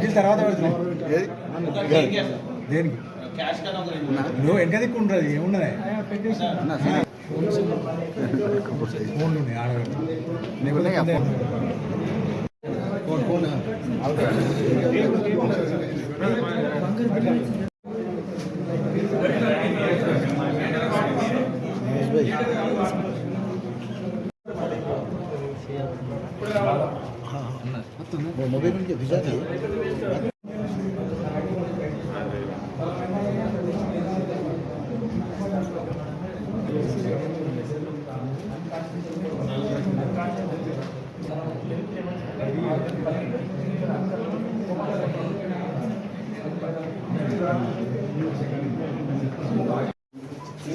ఇది తర్వాత దేనికి నువ్వు వెనక దిక్కు ఉంటుంది ఏమున్నది ఫోన్లు ఉన్నాయి ఆడవాళ్ళు నీకు phone phone Mobilin de güzel değil.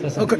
Sasa. Okay.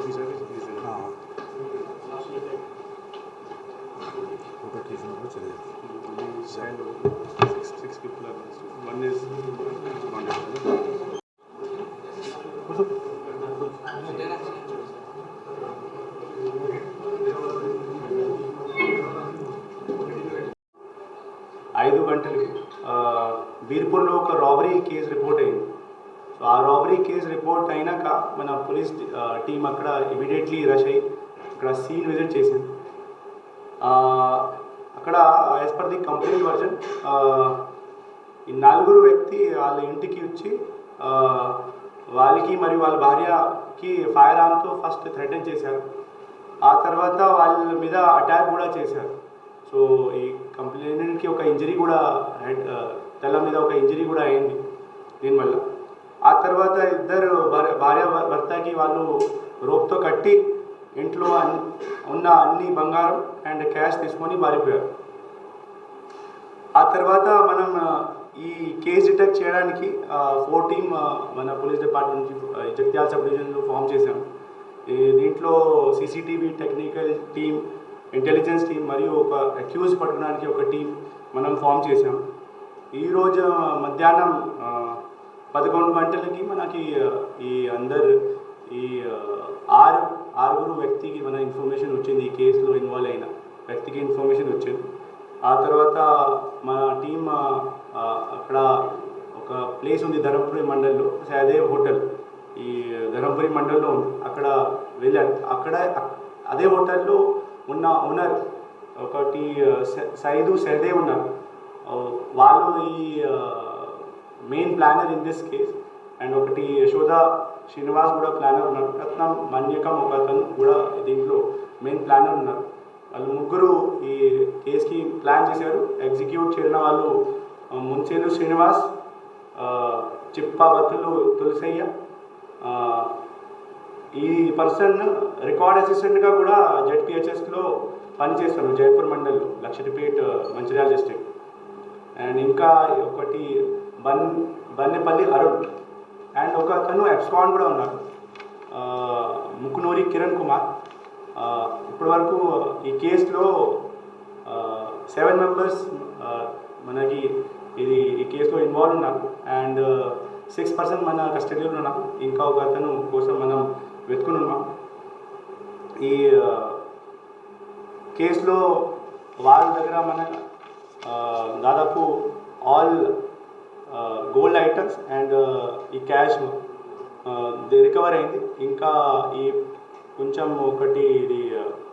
Photo खींचा हाँ फोटो खींचना को चले six six people one is ఐదు గంటలకి ఆ, బీర్పూర్లో ఒక రాబరీ కేసు రిపోర్ట్ అయింది సో ఆ రాబరీ కేసు రిపోర్ట్ అయినాక మన పోలీస్ టీం అక్కడ ఇమీడియట్లీ రష్ అయ్యి అక్కడ సీన్ విజిట్ చేసింది. అక్కడ as per the complete version ఈ నలుగురు వ్యక్తి వాళ్ళ ఇంటికి వచ్చి వాళ్ళకి మరియు వాళ్ళ భార్యకి ఫైర్ ఆర్మ్తో ఫస్ట్ థ్రెటన్ చేశారు. ఆ తర్వాత వాళ్ళ మీద అటాక్ కూడా చేశారు. సో ఈ కంప్లైంట్కి ఒక ఇంజరీ కూడా హెడ్ తల మీద ఒక ఇంజరీ కూడా అయింది దీనివల్ల. ఆ తర్వాత ఇద్దరు భార్య భార్య భర్తకి వాళ్ళు రోప్తో కట్టి ఇంట్లో అన్ ఉన్న అన్ని బంగారం అండ్ క్యాష్ తీసుకొని పారిపోయారు. ఆ తర్వాత మనం ఈ కేసు డిటెక్ట్ చేయడానికి ఫోర్ టీమ్ మన పోలీస్ డిపార్ట్మెంట్ నుంచి ఆ, జగిత్యాల సబ్ డివిజన్లో ఫామ్ చేశాం. దీంట్లో CCTV technical team intelligence team మరియు ఒక అక్యూజ్ పట్టడానికి ఒక టీం మనం ఫామ్ చేశాం. ఈరోజు మధ్యాహ్నం పదకొండు గంటలకి మనకి ఈ అందరు ఈ ఆరు ఆరుగురు వ్యక్తికి మన ఇన్ఫర్మేషన్ వచ్చింది ఈ కేసులో ఇన్వాల్వ్ అయిన వ్యక్తికి ఇన్ఫర్మేషన్ వచ్చింది. ఆ తర్వాత మన టీం అక్కడ ఒక ప్లేస్ ఉంది ధర్మపురి మండల్లో సహదేవ్ హోటల్. ఈ ధర్మపురి మండల్లో ఉంది. అక్కడ వెళ్ళారు. అక్కడ అదే హోటల్లో ఉన్న ఓనర్ ఒకటి స- సైదు సహదేవ్ ఉన్నారు. వాళ్ళు ఈ main planner in this case and ఒకటి యశోద శ్రీనివాస్ కూడా ప్లానర్ ఉన్నారు. రత్నం మన్యకం ఒక అతను కూడా దీంట్లో మెయిన్ ప్లానర్ ఉన్నారు. వాళ్ళు ముగ్గురు ఈ కేసుకి ప్లాన్ చేశారు. ఎగ్జిక్యూట్ చేసిన వాళ్ళు ముంచేలు శ్రీనివాస్ ఆ, తులసయ్య ఈ పర్సన్ రికార్డ్ అసిస్టెంట్గా కూడా జెడ్పిహెచ్ఎస్లో పనిచేస్తాను జైపూర్ మండల్లో లక్షటిపేట్ మంచిర్యాల డిస్ట్రిక్ట్ అండ్ ఇంకా ఒకటి బన్ బన్నెపల్లి అరుణ్. అండ్ ఒక అతను ఎక్స్కాన్ కూడా ఉన్నాడు. ముకునూరి కిరణ్ కుమార్. ఇప్పటివరకు ఈ కేసులో సెవెన్ మెంబర్స్ మనకి ఇది ఈ కేసులో ఇన్వాల్వ్ ఉన్నారు. అండ్ సిక్స్ పర్సెంట్ మన కస్టడీలో ఉన్నారు. ఇంకా ఒక అతను కోసం మనం వెతుకుని ఉన్నాం. ఈ కేసులో వాళ్ళ దగ్గర మన దాదాపు ఆల్ గోల్డ్ ఐటమ్స్ అండ్ ఈ క్యాష్ రికవర్ అయింది. ఇంకా ఈ కొంచెం ఒకటి ఇది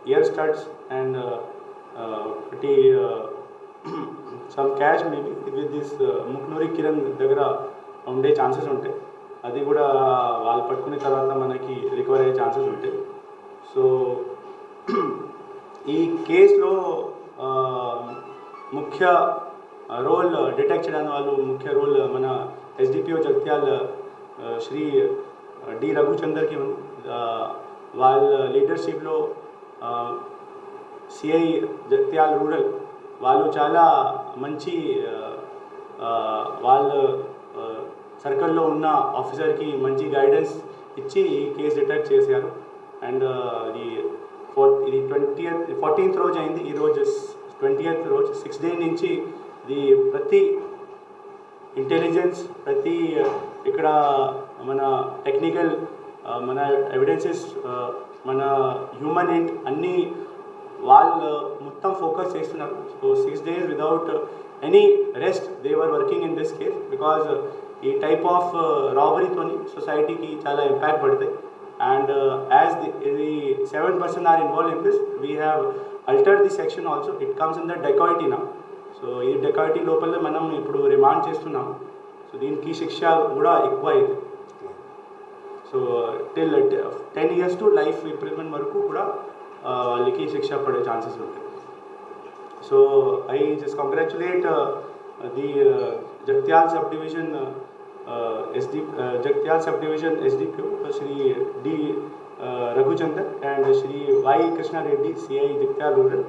ఇయర్ స్టడ్స్ అండ్ ఒకటి some cash maybe with this Muknoori Kiran దగ్గర ఉండే ఛాన్సెస్ ఉంటాయి. అది కూడా వాళ్ళు పట్టుకున్న తర్వాత మనకి రికవర్ అయ్యే ఛాన్సెస్ ఉంటాయి. సో ఈ కేసులో ముఖ్య రోల్ డిటెక్ట్ చేయడానికి వాళ్ళు ముఖ్య రోల్ మన ఎస్డిపిఓ జగిత్యాల శ్రీ డి రఘుచందర్కి వాళ్ళ లీడర్షిప్లో సిఐ జగిత్యాల రూరల్ వాళ్ళు చాలా మంచి వాళ్ళ సర్కిల్లో ఉన్న ఆఫీసర్కి మంచి గైడెన్స్ ఇచ్చి ఈ కేసు డిటెక్ట్ చేశారు. అండ్ ఇది ఫోర్ ఇది ట్వంటీ ఫోర్టీన్త్ రోజు అయింది. ఈ రోజు ట్వంటీ రోజు సిక్స్ డే నుంచి ది ప్రతి ఇంటెలిజెన్స్ ప్రతి ఇక్కడ మన టెక్నికల్ మన ఎవిడెన్సెస్ మన హ్యూమన్ ఇంట్ అన్నీ వాళ్ళు మొత్తం ఫోకస్ చేస్తున్నారు so six days without any rest they were working in this case because ఈ టైప్ ఆఫ్ రాబరీతోని సొసైటీకి చాలా ఇంపాక్ట్ పడతాయి. And as the seven percent are involve in this we have alter the section also it comes in the dacoity నా so ఈ dacoity లోపల మనం ఇప్పుడు రిమాండ్ చేస్తున్నాం సో దీనికి శిక్ష కూడా ఎక్కువ అయింది. So till ten years to life imprisonment వరకు కూడా ఆ, వాళ్ళకి శిక్ష పడే ఛాన్సెస్ ఉంటాయి. So I just congratulate the Jagtial sub division SD Jagtial sub division SDPO Shri D Raghuchander and Shri Y Krishna Reddy CI Jagtial rural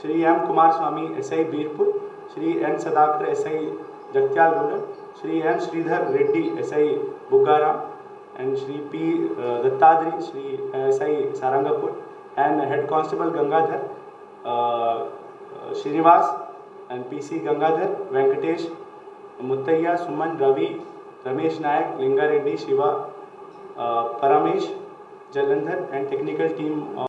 Shri M Kumar Swamy S I Birpur Shri N Sadakar S I Jagtial रूडल Shri M Sridhar Reddy S I Buggaram and Shri P Dattadri, Shri S I Sarangpur and head constable Gangadhar Srinivas and P C Gangadhar, Venkatesh Muthaiah Suman, Ravi, Ramesh Naik Linga Reddy Shiva Paramesh, Jalandhar, and technical team